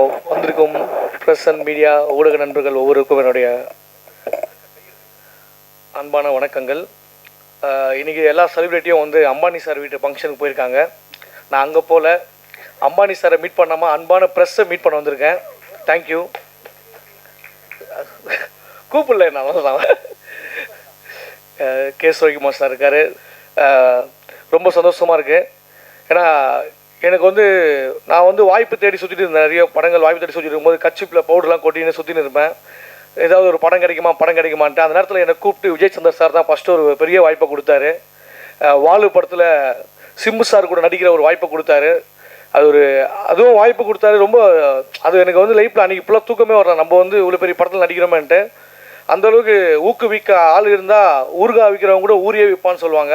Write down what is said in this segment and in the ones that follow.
வந்திருக்கும் press and media ஊடக நண்பர்கள் ஒவ்வொருக்கும் என்னுடைய அன்பான வணக்கங்கள். இன்றைக்கி எல்லா செலிப்ரிட்டியும் வந்து அம்பானி சார் வீட்டு ஃபங்க்ஷனுக்கு போயிருக்காங்க. நான் அங்கே போல் அம்பானி சாரை மீட் பண்ணாமல் அன்பான ப்ரெஸ்ஸை மீட் பண்ண வந்திருக்கேன். தேங்க்யூ கூப்பிடல நான். தான் கே சுரவிக்குமார் சார் இருக்கார். ரொம்ப சந்தோஷமாக இருக்குது ஏன்னா எனக்கு வந்து நான் வந்து வாய்ப்பு தேடி சுற்றிட்டு இருந்தேன். நிறைய படங்கள் வாய்ப்பு தேடி சுற்றிட்டு இருக்கும்போது கச்சிப்பில் பவுடர்லாம் கொட்டின்னு சுற்றின்னு இருப்பேன். ஏதாவது ஒரு படம் கிடைக்குமா படம் கிடைக்குமான்ட்டு அந்த நேரத்தில் என்னை கூப்பிட்டு விஜய் சந்தர் சார் தான் ஃபஸ்ட்டு ஒரு பெரிய வாய்ப்பை கொடுத்தாரு. வாலு படத்தில் சிம்பு சார் கூட நடிக்கிற ஒரு வாய்ப்பை கொடுத்தாரு. அது ஒரு அதுவும் வாய்ப்பு கொடுத்தாரு. ரொம்ப அது எனக்கு வந்து லைஃப்பில் அன்றைக்கி இப்போலாம் தூக்கமே வரலாம் நம்ம வந்து இவ்வளோ பெரிய படத்தில் நடிக்கிறோமேன்ட்டு. அந்தளவுக்கு ஊக்குவிக்க ஆள் இருந்தால் ஊறுகாய் விற்கிறவங்க கூட ஊரியே விற்பான்னு சொல்லுவாங்க.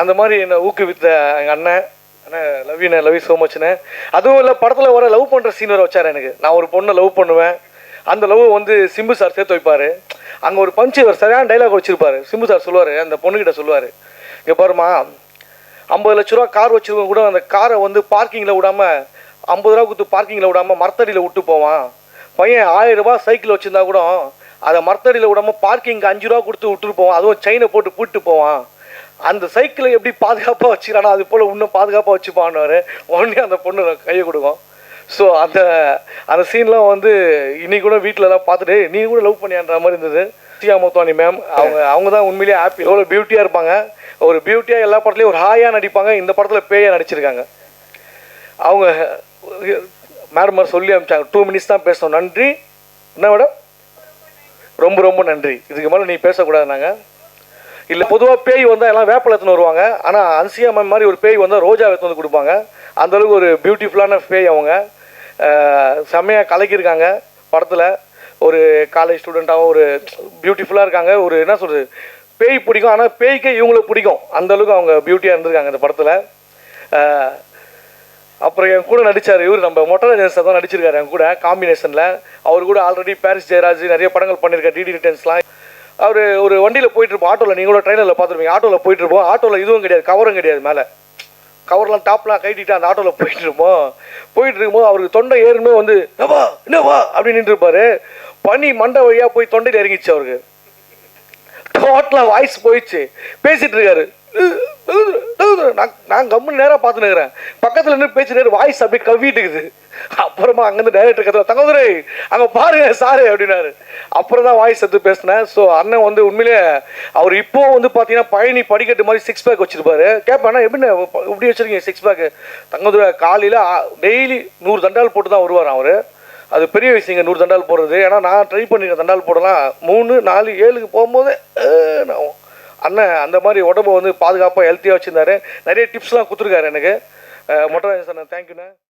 அந்த மாதிரி என்னை ஊக்குவித்த எங்கள் அண்ணன். அண்ணே லவ் யூண்ணே லவ் யூ ஸோ மச்ண்ணே அதுவும் இல்லை படத்தில் வர லவ் பண்ணுற சீன் வர வச்சார் எனக்கு. நான் ஒரு பொண்ணை லவ் பண்ணுவேன். அந்த லவ் வந்து சிம்பு சார் சேர்த்து வைப்பார். அங்கே ஒரு பஞ்சு ஒரு சரியான டைலாக் வச்சிருப்பாரு. சிம்பு சார் சொல்லுவார் அந்த பொண்ணுக்கிட்ட சொல்லுவார். இங்கே பாருமா ஐம்பது லட்ச ரூபா கார் வச்சிருக்கவங்க கூட அந்த காரை வந்து பார்க்கிங்கில் விடாமல் ஐம்பது ரூபா கொடுத்து பார்க்கிங்கில் விடாமல் மரத்தடியில் விட்டு போவான். பையன் ஆயிரம் ரூபா சைக்கிள் வச்சிருந்தா கூட அதை மரத்தடியில் விடாமல் பார்க்கிங் அஞ்சு ரூபா கொடுத்து விட்டுட்டு போவான். அதுவும் செயினை போட்டு பூட்டு போவான். அந்த சைக்கிளை எப்படி பாதுகாப்பாக வச்சுக்கிறானோ அது போல் இன்னும் பாதுகாப்பாக வச்சுப்பான்னு உடனே அந்த பொண்ணு கையை கொடுக்கும். ஸோ அந்த அந்த சீன்லாம் வந்து இன்னைக்கு கூட வீட்டில் தான் பார்த்துட்டு நீ கூட லவ் பண்ணியான்ற மாதிரி இருந்தது. சியா மோத்வானி மேம் அவங்க அவங்க தான் உண்மையிலேயே ஹாப்பி எவ்வளோ பியூட்டியாக இருப்பாங்க. ஒரு பியூட்டியாக எல்லா படத்துலையும் ஒரு ஹாயாக நடிப்பாங்க. இந்த படத்தில் பேயாக நடிச்சிருக்காங்க. அவங்க மேடம் சொல்லி அனுப்பிச்சாங்க. டூ மினிட்ஸ் தான் பேசணும். நன்றி. என்ன மேடம் ரொம்ப ரொம்ப நன்றி. இதுக்கு மேலே நீ பேசக்கூடாது நாங்கள் இல்லை பொதுவாக பேய் வந்தால் எல்லாம் வேப்பில எடுத்துன்னு வருவாங்க. ஆனால் அன்சியா மேம் மாதிரி ஒரு பேய் வந்தால் ரோஜா எடுத்து வந்து கொடுப்பாங்க. அந்த அளவுக்கு ஒரு பியூட்டிஃபுல்லான பேய் அவங்க. செம்மையாக கலக்கியிருக்காங்க படத்தில். ஒரு காலேஜ் ஸ்டூடெண்ட்டாகவும் ஒரு பியூட்டிஃபுல்லாக இருக்காங்க. ஒரு என்ன சொல்கிறது பேய் பிடிக்கும். ஆனால் பேய்க்கே இவங்களை பிடிக்கும். அந்தளவுக்கு அவங்க பியூட்டியாக இருந்திருக்காங்க இந்த படத்தில். அப்புறம் என் கூட நடிச்சார் இவர் நம்ம மொட்டராஜன் சார் தான் நடிச்சிருக்காரு என் கூட காம்பினேஷனில் அவர் கூட ஆல்ரெடி பாரிஸ் ஜெயராஜ் நிறைய படங்கள் பண்ணியிருக்காரு. டிடி ரிட்டர்ன்ஸ்லாம் அவர் ஒரு வண்டியில் போயிட்டுருப்போம் ஆட்டோவில் நீங்களும் ட்ரெயினில் பார்த்துருப்பீங்க. ஆட்டோவில் போயிட்டு இருப்போம். ஆட்டோவில் இதுவும் கிடையாது கவரும் கிடையாது மேலே. கவர்லாம் டாப்லாம் கட்டிட்டு அந்த ஆட்டோவில் போயிட்டு இருப்போம். போயிட்டு இருக்கும்போது அவருக்கு தொண்டை ஏறுமே வந்து என்னவா என்னவா அப்படின்னு நின்று இருப்பாரு பனி மண்டை வழியாக போய் தொண்டையில் இறங்கிச்சு அவருக்கு. ஹோட்டலில் வாய்ஸ் போயிடுச்சு. பேசிகிட்டு இருக்காரு. நான் நான் கம்முன்னு நேராக பார்த்துன்னு இருக்கிறேன். பக்கத்தில் நின்று பேச்சு நேரம் வாய்ஸ் அப்படியே கவ்விட்டு இருக்குது. அப்புறமா அங்கேருந்து டைரக்டர் கத்துவா தங்கதுரை அங்கே பாருங்க சாரு அப்படின்னாரு. அப்புறம் தான் வாய்ஸ் எடுத்து பேசினேன். ஸோ அண்ணன் வந்து உண்மையிலே அவர் இப்போ வந்து பார்த்தீங்கன்னா பழனி படிக்கட்டு மாதிரி சிக்ஸ் பேக் வச்சிருப்பாரு. கேட்பேன் எப்படி இப்படி வச்சிருக்கீங்க சிக்ஸ் பேக்கு தங்கதுரை காலையில் டெய்லி நூறு தண்டால் போட்டு தான் வருவார் அவர். அது பெரிய விஷயங்க நூறு தண்டால் போடுறது. ஏன்னா நான் ட்ரை பண்ணியிருக்கேன் தண்டால் போடலாம். மூணு நாலு ஏழுக்கு போகும்போது நான் அண்ணன் அந்த மாதிரி உடம்பை வந்து பாதுகாப்பாக ஹெல்த்தியாக வச்சுருந்தாரு. நிறைய டிப்ஸ்லாம் கொடுத்துருக்காரு எனக்கு. மொட்டராஜன் சார் தேங்க்யூண்ணே